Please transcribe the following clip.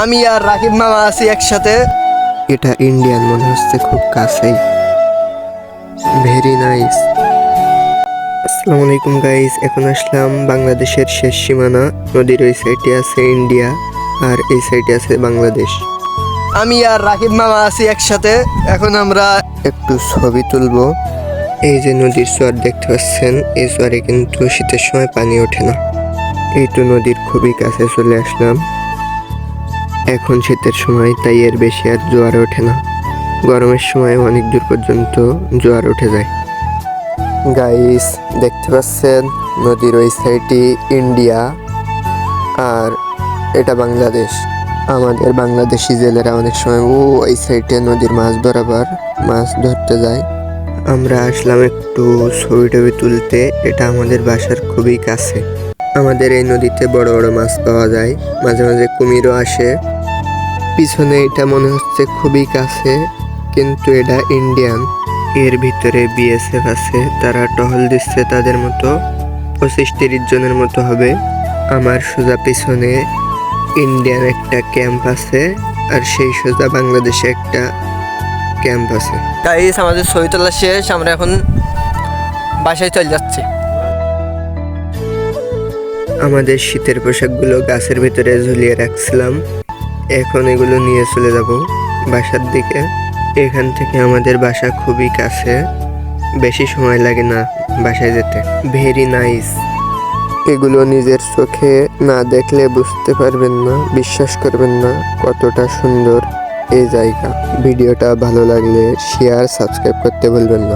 আমি আর রাকিব মামা আছি একসাথে। এটা ইন্ডিয়ান মনে হচ্ছে খুব কাছেই। ভেরি নাইস আসসালামু আলাইকুম গাইস এখন আসলাম বাংলাদেশের শেষ সীমানা। নদীর ওই সাইডে আছে ইন্ডিয়া আর এই সাইডে আছে বাংলাদেশ। আমি আর রাকিব মামা আছি একসাথে। এখন আমরা একটু ছবি তুলবো। এই যে নদীর চর দেখতে পাচ্ছেন এই চরে কিন্তু শীতের সময় পানি ওঠে না। এই তো নদীর খুবই কাছে চলে আসলাম। এখন শীতের সময়, তাই এর বেশি আর জোয়ার ওঠে না। গরমের সময় অনেক দূর পর্যন্ত জোয়ার উঠে যায়। গাইস দেখতে পাচ্ছেন, নদীর ওই সাইডে ইন্ডিয়া আর এটা বাংলাদেশ। আমাদের বাংলাদেশি জেলেরা অনেক সময়, ও ওই সাইডে নদীর মাছ বরাবর মাছ ধরতে যায়। আমরা আসলাম একটু ছবি টবি তুলতে, এটা আমাদের বাসার খুবই কাছে। আমাদের এই নদীতে বড় বড় মাছ পাওয়া যায়, মাঝে মাঝে কুমিরও আসে। পিছনে এটা মনে হচ্ছে খুবই কাছে, কিন্তু এটা ইন্ডিয়ান এর ভিতরে বিএসএফ আছে, তারা টহল দিচ্ছে তাদের মতো, পঁচিশ তিরিশ জনের মতো হবে। আমার সোজা পিছনে ইন্ডিয়ান একটা ক্যাম্প আছে, আর সেই সোজা বাংলাদেশে একটা ক্যাম্প আছে। গাইস আমাদের ছবি তোলা শেষ, আমরা এখন বাসায় চলে যাচ্ছি। আমাদের শীতের পোশাকগুলো গাছের ভিতরে ঝুলিয়ে রাখছিলাম। এখন এগুলো নিয়ে চলে যাব। বাসার দিকে। এখান থেকে আমাদের বাসা খুবই কাছে। বেশি সময় লাগে না বাসায় যেতে। ভেরি নাইস এগুলো নিজের চোখে না দেখলে বুঝতে পারবেন না, বিশ্বাস করবেন না কতটা সুন্দর এই জায়গা। ভিডিওটা ভালো লাগলে শেয়ার সাবস্ক্রাইব করতে ভুলবেন না।